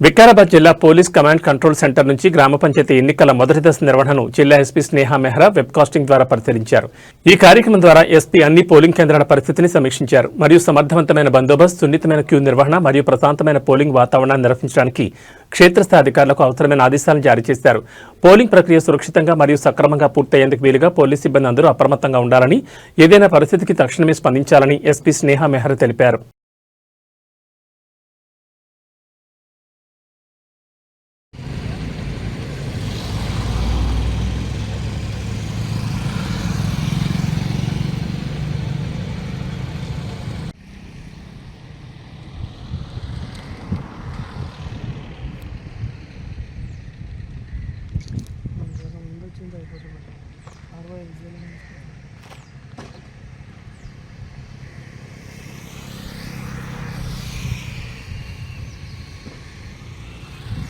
వికారాబాద్ జిల్లా police command control centre నుంచి గ్రామ పంచాయతీ ఎన్నికల మొదటి దశ నిర్వహణను జిల్లా SP Sneha Mehra web casting ద్వారా పరిశీలించారు. ఈ కార్యక్రమం ద్వారా ఎస్పీ అన్ని పోలింగ్ కేంద్రాల పరిస్థితిని సమీక్షించారు. మరియు సమర్థవంతమైన బందోబస్తు సున్నితమైన క్యూ నిర్వహణ మరియు ప్రశాంతమైన పోలింగ్ వాతావరణాన్ని నిర్వహించడానికి క్షేత్రస్థాయి అధికారులకు అవసరమైన ఆదేశాలను జారీ చేశారు. పోలింగ్ ప్రక్రియ సురక్షితంగా మరియు సక్రమంగా పూర్తయ్యేందుకు వీలుగా పోలీస్ సిబ్బంది అందరూ అప్రమత్తంగా ఉండాలని ఏదైనా పరిస్థితికి తక్షణమే స్పందించాలని ఎస్పీ స్నేహ మెహ్రా తెలిపారు. চিন্তা করতে পারব আর ভাই